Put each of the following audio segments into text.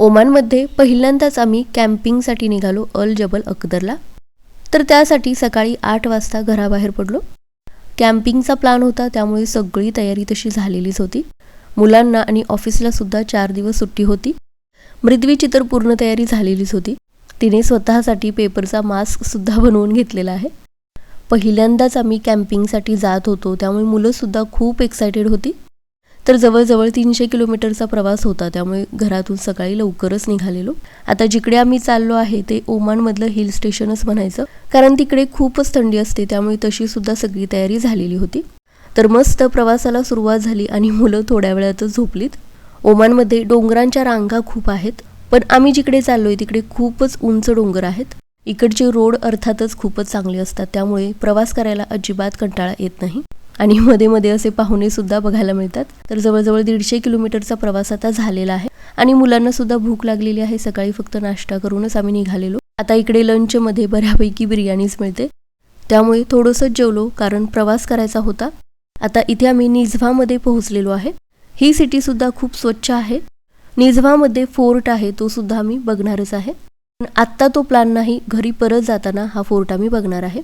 ओमानमध्ये पहिल्यांदाच आम्ही कॅम्पिंगसाठी निघालो अल जबल अकदरला. तर त्यासाठी सकाळी आठ वाजता घराबाहेर पडलो. कॅम्पिंगचा प्लॅन होता त्यामुळे सगळी तयारी तशी झालेलीच होती. मुलांना आणि ऑफिसला सुद्धा चार दिवस सुट्टी होती. मृद्वीची तर पूर्ण तयारी झालेलीच होती. तिने स्वतःसाठी पेपरचा मास्कसुद्धा बनवून घेतलेला आहे. पहिल्यांदाच आम्ही कॅम्पिंगसाठी जात होतो त्यामुळे मुलंसुद्धा खूप एक्सायटेड होती. तर जवळजवळ तीनशे किलोमीटरचा प्रवास होता. त्यामुळे घरातून सकाळी लवकरच निघालेलो. आता जिकडे आम्ही चाललो आहे ते ओमानमधलं हिल स्टेशनच म्हणायचं. कारण तिकडे खूपच थंडी असते त्यामुळे तशी सुद्धा सगळी तयारी झालेली होती. तर मस्त प्रवासाला सुरुवात झाली आणि मुलं थोड्या वेळातच झोपलीत. ओमानमध्ये डोंगरांच्या रांगा खूप आहेत पण आम्ही जिकडे चाललोय तिकडे खूपच उंच डोंगर आहेत. इकडचे रोड अर्थातच खूपच चांगले असतात त्यामुळे प्रवास करायला अजिबात कंटाळा येत नाही. आणि मध्ये मध्ये असे पाहुणे सुद्धा बघायला मिळतात. तर जवळजवळ दीडशे किलोमीटरचा प्रवास आता झालेला आहे. आणि मुलांना सुद्धा भूक लागलेली आहे. सकाळी फक्त नाश्ता करूनच आम्ही निघालेलो. आता इकडे लंचमध्ये बऱ्यापैकी बिर्याणीच मिळते. त्यामुळे थोडंसंच जेवलो कारण प्रवास करायचा होता. आता इथे आम्ही निझवामध्ये पोहोचलेलो आहे. ही सिटी सुद्धा खूप स्वच्छ आहे. निझवामध्ये फोर्ट आहे तो सुद्धा आम्ही बघणारच आहे. पण आत्ता तो प्लॅन नाही. घरी परत जाताना हा फोर्ट आम्ही बघणार आहे.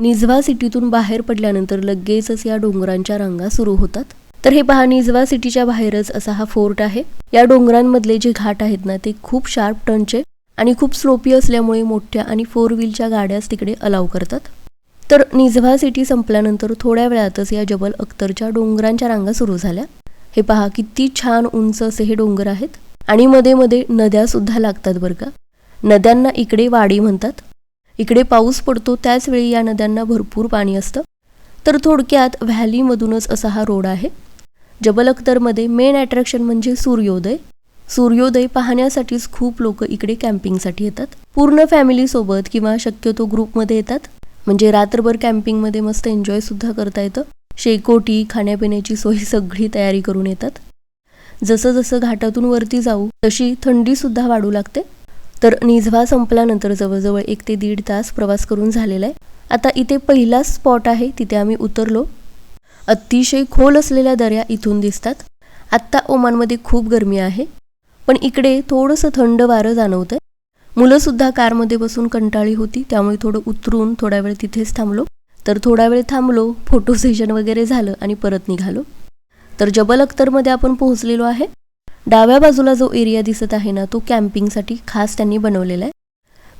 निझवा सिटीतून बाहेर पडल्यानंतर लगेचच या डोंगरांच्या रांगा सुरू होतात. तर हे पहा निझवा सिटीच्या बाहेरच असा हा फोर्ट आहे. या डोंगरांमधले जे घाट आहेत ना ते खूप शार्प टर्नचे आणि खूप स्लोपी असल्यामुळे मोठ्या आणि फोर व्हीलच्या गाड्याच तिकडे अलाव करतात. तर निझवा सिटी संपल्यानंतर थोड्या वेळातच या जबल अख्तरच्या डोंगरांच्या रांगा सुरू झाल्या. हे पहा किती छान उंच असे हे डोंगर आहेत. आणि मध्ये मध्ये नद्या सुद्धा लागतात बरं का. नद्यांना इकडे वाडी म्हणतात. इकडे पाऊस पडतो त्याचवेळी या नद्यांना भरपूर पाणी असतं. तर थोडक्यात व्हॅलीमधूनच असा हा रोड आहे. जबल अख्तरमध्ये मेन अट्रॅक्शन म्हणजे सूर्योदय. सूर्योदय पाहण्यासाठीच खूप लोक इकडे कॅम्पिंगसाठी येतात. पूर्ण फॅमिलीसोबत किंवा शक्यतो ग्रुपमध्ये येतात. म्हणजे रात्रभर कॅम्पिंगमध्ये मस्त एन्जॉयसुद्धा करता येतं. शेकोटी खाण्यापिण्याची सोय सगळी तयारी करून येतात. जसं जसं घाटातून वरती जाऊ तशी थंडी सुद्धा वाढू लागते. तर निझवा संपल्यानंतर जवळजवळ एक ते दीड तास प्रवास करून झालेला आहे. आता इथे पहिला स्पॉट आहे तिथे आम्ही उतरलो. अतिशय खोल असलेल्या दऱ्या इथून दिसतात. आत्ता ओमानमध्ये खूप गरमी आहे पण इकडे थोडंसं थंड वारं जाणवतंय. मुलंसुद्धा कारमध्ये बसून कंटाळी होती त्यामुळे थोडं उतरून थोडा वेळ तिथेच थांबलो. तर थोडा वेळ थांबलो फोटो सेशन वगैरे झालं आणि परत निघालो. तर जबल अख्तरमध्ये आपण पोहोचलेलो आहे. डाव्या बाजूला जो एरिया दिसत आहे ना तो कॅम्पिंगसाठी खास त्यांनी बनवलेला आहे.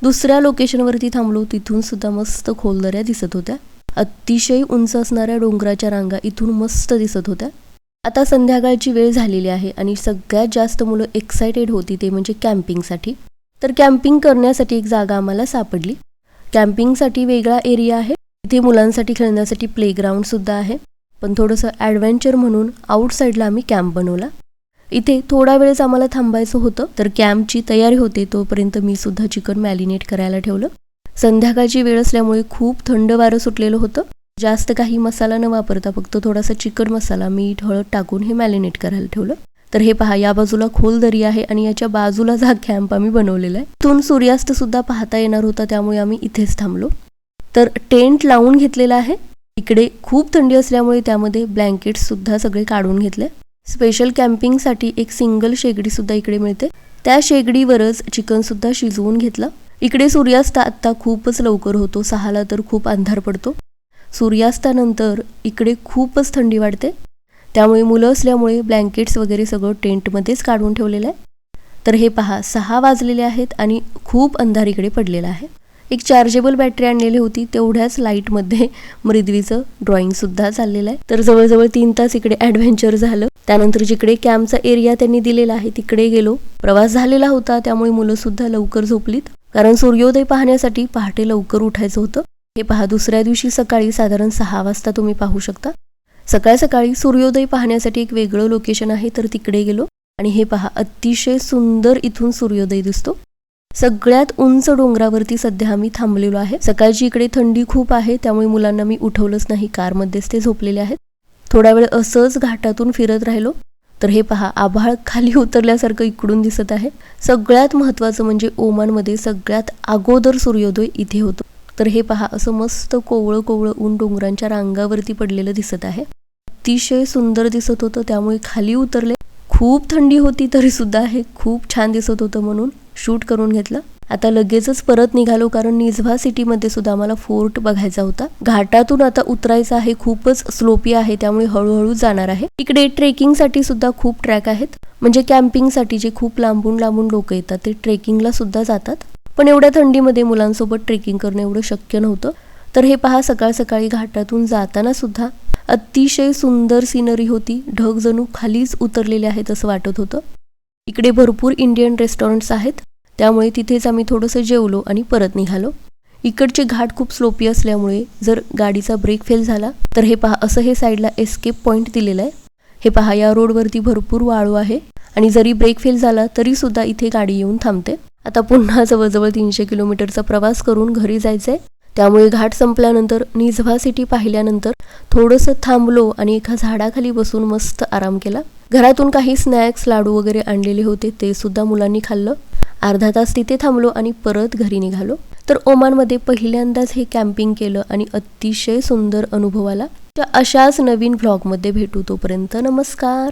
दुसऱ्या लोकेशनवरती थांबलो तिथून सुद्धा मस्त खोलदऱ्या दिसत होत्या. अतिशय उंच असणाऱ्या डोंगराच्या रांगा इथून मस्त दिसत होत्या. आता संध्याकाळची वेळ झालेली आहे आणि सगळ्यात जास्त मुलं एक्सायटेड होती ते म्हणजे कॅम्पिंगसाठी तर कॅम्पिंग करण्यासाठी एक जागा आम्हाला सापडली. कॅम्पिंगसाठी वेगळा एरिया आहे. इथे मुलांसाठी खेळण्यासाठी प्लेग्राउंड सुद्धा आहे. पण थोडंसं ॲडव्हेंचर म्हणून आउटसाईडला आम्ही कॅम्प बनवला. इथे थोडा वेळच आम्हाला थांबायचं होतं तर कॅम्पची तयारी होते तोपर्यंत मी सुद्धा चिकन मॅलिनेट करायला ठेवलं. संध्याकाळची वेळ असल्यामुळे खूप थंड वारं सुटलेलं होतं. जास्त काही मसाला न वापरता फक्त थोडासा चिकन मसाला मीठ हळद टाकून हे मॅलिनेट करायला ठेवलं. तर हे पहा या बाजूला खोल दरी आहे आणि याच्या बाजूला हा कॅम्प आम्ही बनवलेला आहे. इथून सूर्यास्त सुद्धा पाहता येणार होता त्यामुळे आम्ही इथेच थांबलो. तर टेंट लावून घेतलेला आहे. इकडे खूप थंडी असल्यामुळे त्यामध्ये ब्लँकेट सुद्धा सगळे काढून घेतले. स्पेशल कॅम्पिंगसाठी एक सिंगल शेगडीसुद्धा इकडे मिळते. त्या शेगडीवरच चिकनसुद्धा शिजवून घेतलं. इकडे सूर्यास्त आत्ता खूपच लवकर होतो. सहाला तर खूप अंधार पडतो. सूर्यास्तानंतर इकडे खूपच थंडी वाढते. त्यामुळे मुलं असल्यामुळे ब्लँकेट्स वगैरे सगळं टेंटमध्येच काढून ठेवलेलं आहे. तर हे पहा सहा वाजलेले आहेत आणि खूप अंधार इकडे पडलेला आहे. एक चार्जेबल बॅटरी आणलेली होती. तेवढ्याच लाईटमध्ये मृद्वीचं ड्रॉइंगसुद्धा चाललेलं आहे. तर जवळजवळ तीन तास इकडे ॲडव्हेंचर झालं. त्यानंतर जिकडे कॅम्पचा एरिया त्यांनी दिलेला आहे तिकडे गेलो. प्रवास झालेला होता त्यामुळे मुलं सुद्धा लवकर झोपलीत. कारण सूर्योदय पाहण्यासाठी पहाटे लवकर उठायचं होतं. हे पहा दुसऱ्या दिवशी सकाळी साधारण सहा वाजता तुम्ही पाहू शकता. सकाळ सकाळी सूर्योदय पाहण्यासाठी एक वेगळं लोकेशन आहे तर तिकडे गेलो. आणि हे पहा अतिशय सुंदर इथून सूर्योदय दिसतो. सगळ्यात उंच डोंगरावरती सध्या आम्ही थांबलेलो आहे. सकाळची इकडे थंडी खूप आहे त्यामुळे मुलांना मी उठवलंच नाही. कारमध्येच ते झोपलेले आहेत. थोडा वेळ असंच घाटातून फिरत राहिलो. तर हे पहा आभाळ खाली उतरल्यासारखं इकडून दिसत आहे. सगळ्यात महत्त्वाचं म्हणजे ओमानमध्ये सगळ्यात अगोदर सूर्योदय इथे होतो. तर हे पहा असं मस्त कोवळं कोवळं ऊन डोंगरांच्या रांगावरती पडलेलं दिसत आहे. अतिशय सुंदर दिसत होतं त्यामुळे खाली उतरले. खूप थंडी होती तरी सुद्धा हे खूप छान दिसत होतं म्हणून शूट करून घेतलं. आता लगेचच परत निघालो कारण निझवा सिटीमध्ये सुद्धा आम्हाला फोर्ट बघायचा होता. घाटातून आता उतरायचं आहे खूपच स्लोपी आहे त्यामुळे हळूहळू जाणार आहे. इकडे ट्रेकिंगसाठी सुद्धा खूप ट्रॅक आहेत. म्हणजे कॅम्पिंगसाठी जे खूप लांबून लांबून लोक येतात ते ट्रेकिंगला सुद्धा जातात. पण एवढ्या थंडीमध्ये मुलांसोबत ट्रेकिंग करणं एवढं शक्य नव्हतं. तर हे पहा सकाळ सकाळी घाटातून जाताना सुद्धा अतिशय सुंदर सिनरी होती. ढग जणू खालीच उतरलेले आहेत असं वाटत होतं. इकडे भरपूर इंडियन रेस्टॉरंट्स आहेत. त्यामुळे तिथेच आम्ही थोडंसं जेवलो आणि परत निघालो. इकडचे घाट खूप स्लोपी असल्यामुळे जर गाडीचा ब्रेक फेल झाला तर हे पहा असं हे साईडला एस्केप पॉईंट दिलेलं आहे. हे पहा या रोडवरती भरपूर वाळू आहे आणि जरी ब्रेक फेल झाला तरी सुद्धा इथे गाडी येऊन थांबते. आता पुन्हा जवळजवळ तीनशे किलोमीटरचा प्रवास करून घरी जायचंय. त्यामुळे घाट संपल्यानंतर निझवा सिटी पाहिल्यानंतर थोडंसं थांबलो आणि एका झाडाखाली बसून मस्त आराम केला. घरातून काही स्नॅक्स लाडू वगैरे आणलेले होते ते सुद्धा मुलांनी खाल्लं. अर्धा तास तिथे थांबलो आणि परत घरी निघालो. तर ओमानमध्ये पहिल्यांदाच हे कॅम्पिंग केलं आणि अतिशय सुंदर अनुभव आला. तर अशाच नवीन व्लॉगमध्ये भेटू तोपर्यंत नमस्कार.